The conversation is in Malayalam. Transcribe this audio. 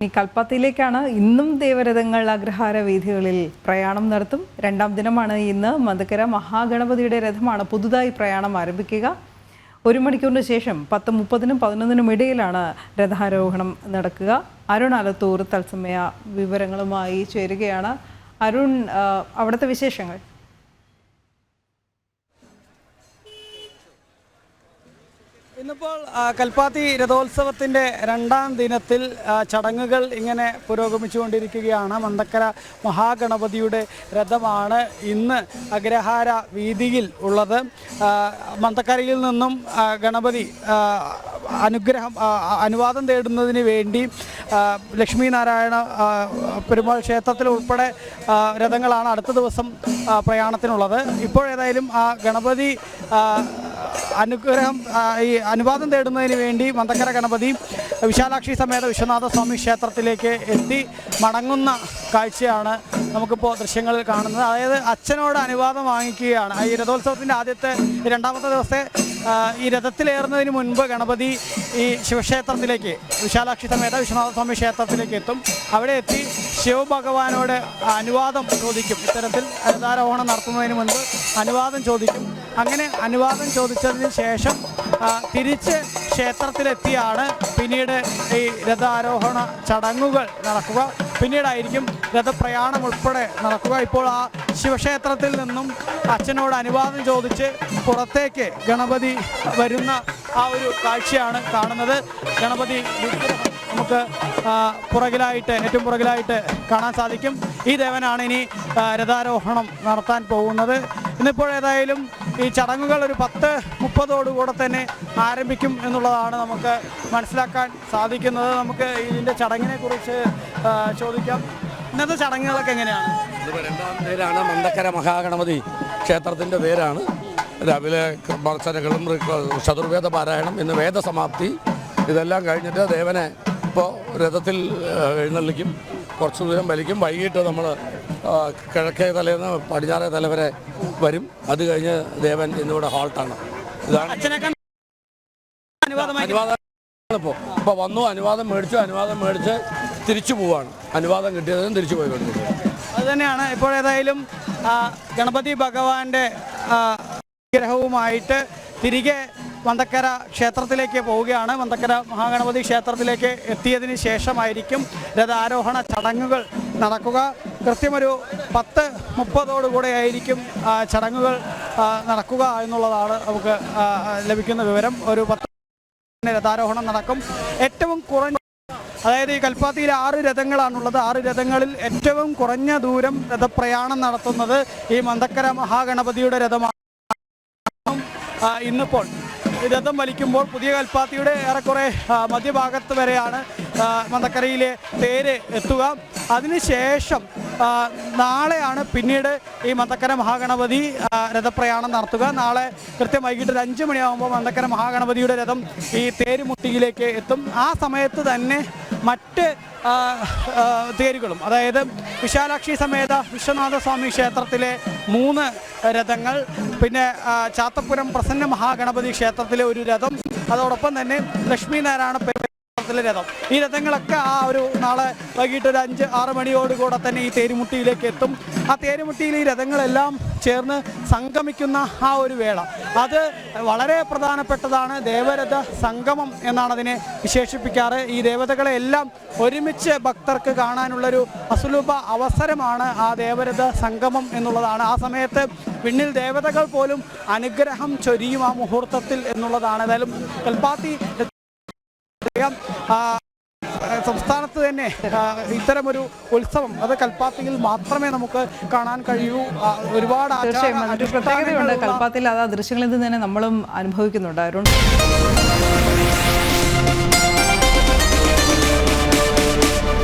ഇനി കൽപ്പത്തിയിലേക്കാണ്. ഇന്നും ദേവരഥങ്ങൾ അഗ്രഹാര വീഥികളിൽ പ്രയാണം നടത്തും. രണ്ടാം ദിനമാണ് ഇന്ന്. മധുക്കര മഹാഗണപതിയുടെ രഥമാണ് പുതുതായി പ്രയാണം ആരംഭിക്കുക. ഒരു മണിക്കൂറിന് ശേഷം പത്ത് മുപ്പതിനും പതിനൊന്നിനും ഇടയിലാണ് രഥാരോഹണം നടക്കുക. അരുൺ അലത്തൂർ തത്സമയ വിവരങ്ങളുമായി ചേരുകയാണ്. അരുൺ അവിടുത്തെ വിശേഷങ്ങൾ? ഇന്നിപ്പോൾ കൽപ്പാത്തി രഥോത്സവത്തിന്റെ രണ്ടാം ദിനത്തിൽ ചടങ്ങുകൾ ഇങ്ങനെ പുരോഗമിച്ചുകൊണ്ടിരിക്കുകയാണ്. മന്തക്കര മഹാഗണപതിയുടെ രഥമാണ് ഇന്ന് അഗ്രഹാര വീതിയിൽ ഉള്ളത്. മന്തക്കരയിൽ നിന്നും ഗണപതി അനുഗ്രഹം അനുവാദം തേടുന്നതിന് വേണ്ടി ലക്ഷ്മീനാരായണ ലക്ഷ്മി നാരായണ പെരുമാൾ ക്ഷേത്രത്തിൽ ഉൾപ്പെടെ രഥങ്ങളാണ് അടുത്ത ദിവസം പ്രയാണത്തിനുള്ളത്. ഇപ്പോഴേതായാലും ആ ഗണപതി അനുഗ്രഹം ഈ അനുവാദം തേടുന്നതിന് വേണ്ടി മന്തക്കര ഗണപതി വിശാലാക്ഷി സമേത വിശ്വനാഥ സ്വാമി ക്ഷേത്രത്തിലേക്ക് എത്തി മടങ്ങുന്ന കാഴ്ചയാണ് നമുക്കിപ്പോൾ ദൃശ്യങ്ങളിൽ കാണുന്നത്. അതായത് അച്ഛനോട് അനുവാദം വാങ്ങിക്കുകയാണ്. ഈ രഥോത്സവത്തിന്റെ ആദ്യത്തെ രണ്ടാമത്തെ ദിവസത്തെ ഈ രഥത്തിലേറുന്നതിന് മുൻപ് ഗണപതി ഈ ശിവക്ഷേത്രത്തിലേക്ക് വിശാലാക്ഷി സമേത വിശ്വനാഥ സ്വാമി ക്ഷേത്രത്തിലേക്ക് എത്തും. അവിടെ എത്തി ശിവഭഗവാനോട് അനുവാദം ചോദിക്കും. ഇത്തരത്തിൽ രഥാരോഹണം നടത്തുന്നതിന് മുൻപ് അനുവാദം ചോദിക്കും. അങ്ങനെ അനുവാദം ചോദിച്ചതിന് ശേഷം തിരിച്ച് ക്ഷേത്രത്തിലെത്തിയാണ്. പിന്നീട് ഈ രഥാരോഹണ ചടങ്ങുകൾ നടക്കുക. പിന്നീടായിരിക്കും രഥപ്രയാണം ഉൾപ്പെടെ നടക്കുക. ഇപ്പോൾ ആ ശിവക്ഷേത്രത്തിൽ നിന്നും അച്ഛനോട് അനുവാദം ചോദിച്ച് പുറത്തേക്ക് ഗണപതി വരുന്ന ആ ഒരു കാഴ്ചയാണ് കാണുന്നത്. ഗണപതി നമുക്ക് പുറകിലായിട്ട് ഏറ്റവും പുറകിലായിട്ട് കാണാൻ സാധിക്കും. ഈ ദേവനാണ് ഇനി രഥാരോഹണം നടത്താൻ പോകുന്നത്. ഇന്നിപ്പോൾ ഏതായാലും ഈ ചടങ്ങുകൾ ഒരു പത്ത് മുപ്പതോടുകൂടെ തന്നെ ആരംഭിക്കും എന്നുള്ളതാണ് നമുക്ക് മനസ്സിലാക്കാൻ സാധിക്കുന്നത്. നമുക്ക് ഇതിന്റെ ചടങ്ങിനെ കുറിച്ച് ചോദിക്കാം. ഇന്നത്തെ ചടങ്ങുകളൊക്കെ എങ്ങനെയാണ്? രണ്ടാം മണ്ടക്കര മഹാഗണപതി ക്ഷേത്രത്തിന്റെ പേരാണ്. രാവിലെ മത്സരങ്ങളും ചതുർവേദ പാരായണം ഇന്ന് വേദസമാപ്തി. ഇതെല്ലാം കഴിഞ്ഞിട്ട് ദേവനെ ഇപ്പോൾ രഥത്തിൽ എഴുന്നള്ളിക്കും കുറച്ച് ദൂരം വലിക്കും. വൈകിട്ട് നമ്മൾ കിഴക്കേ തലേന്ന് പടിഞ്ഞാറേ തല വരെ വരും. അത് കഴിഞ്ഞ് ദേവൻ ഇന്നിവിടെ ഹാൾട്ടാണ്. ഇതാണ് അനുവാദം ഇപ്പോൾ ഇപ്പോൾ വന്നു അനുവാദം മേടിച്ചു അനുവാദം മേടിച്ച് തിരിച്ചു പോവാണ്. അനുവാദം കിട്ടിയതും തിരിച്ചു പോയിക്കൊണ്ടിരിക്കുക അത് തന്നെയാണ്. ഇപ്പോൾ ഏതായാലും ഗണപതി ഭഗവാന്റെ വിഗ്രഹവുമായിട്ട് തിരികെ മന്തക്കര ക്ഷേത്രത്തിലേക്ക് പോവുകയാണ്. വന്തക്കര മഹാഗണപതി ക്ഷേത്രത്തിലേക്ക് എത്തിയതിന് ശേഷമായിരിക്കും രഥാരോഹണ ചടങ്ങുകൾ നടക്കുക. കൃത്യമൊരു പത്ത് മുപ്പതോടുകൂടെ ആയിരിക്കും ചടങ്ങുകൾ നടക്കുക എന്നുള്ളതാണ് നമുക്ക് ലഭിക്കുന്ന വിവരം. ഒരു പത്ത് രഥാരോഹണം നടക്കും. ഏറ്റവും കുറഞ്ഞ അതായത് ഈ കൽപ്പാത്തിയിൽ ആറ് രഥങ്ങളാണുള്ളത്. ആറ് രഥങ്ങളിൽ ഏറ്റവും കുറഞ്ഞ ദൂരം രഥപ്രയാണം നടത്തുന്നത് ഈ മന്തക്കര മഹാഗണപതിയുടെ രഥമാണ്. ഇന്നിപ്പോൾ രഥം വലിക്കുമ്പോൾ പുതിയ കൽപ്പാത്തിയുടെ ഏറെക്കുറെ മധ്യഭാഗത്ത് വരെയാണ് മന്തക്കരയിലെ തേര് എത്തുക. അതിനുശേഷം നാളെയാണ് പിന്നീട് ഈ മന്തക്കര മഹാഗണപതി രഥപ്രയാണം നടത്തുക. നാളെ കൃത്യം വൈകിട്ട് ഒരു അഞ്ച് മണിയാകുമ്പോൾ മന്തക്കര മഹാഗണപതിയുടെ രഥം ഈ തേരുമുട്ടിയിലേക്ക് എത്തും. ആ സമയത്ത് തന്നെ മറ്റ് തേരുകളും അതായത് വിശാലാക്ഷി സമേത വിശ്വനാഥ സ്വാമി ക്ഷേത്രത്തിലെ മൂന്ന് രഥങ്ങൾ പിന്നെ ചാത്തപ്പുരം പ്രസന്ന മഹാഗണപതി ക്ഷേത്രത്തിലെ ഒരു രഥം അതോടൊപ്പം തന്നെ ലക്ഷ്മി നാരായണ ക്ഷേത്രത്തിലെ രഥം. ഈ രഥങ്ങളൊക്കെ ആ ഒരു നാളെ വൈകിട്ട് ഒരു അഞ്ച് ആറ് മണിയോടുകൂടെ തന്നെ ഈ തേരുമുട്ടിയിലേക്ക് എത്തും. ആ തേരുമുട്ടിയിൽ ഈ രഥങ്ങളെല്ലാം ചേർന്ന് സംഗമിക്കുന്ന ആ ഒരു വേള. അത് വളരെ പ്രധാനപ്പെട്ടതാണ്. ദേവരഥ സംഗമം എന്നാണ് അതിനെ വിശേഷിപ്പിക്കാറ്. ഈ ദേവതകളെ എല്ലാം ഒരുമിച്ച് ഭക്തർക്ക് കാണാനുള്ളൊരു അസുലഭ അവസരമാണ് ആ ദേവരഥ സംഗമം എന്നുള്ളതാണ്. ആ സമയത്ത് പിന്നിൽ ദേവതകൾ പോലും അനുഗ്രഹം ചൊരിയും ആ മുഹൂർത്തത്തിൽ എന്നുള്ളതാണ്. ഏതായാലും കൽപ്പാത്തി ആ, സംസ്ഥാനത്ത് തന്നെ ഇത്തരമൊരു ഉത്സവം അത് കൽപ്പാത്തിയിൽ മാത്രമേ നമുക്ക് കാണാൻ കഴിയൂ. ഒരുപാട് തീർച്ചയായും. പ്രത്യേകതയുണ്ട്. കൽപ്പാത്തിയിൽ കൽപ്പാത്തിൽ അത് ആ ദൃശ്യങ്ങളിൽ നിന്ന് തന്നെ നമ്മളും അനുഭവിക്കുന്നുണ്ട്. അരുൺ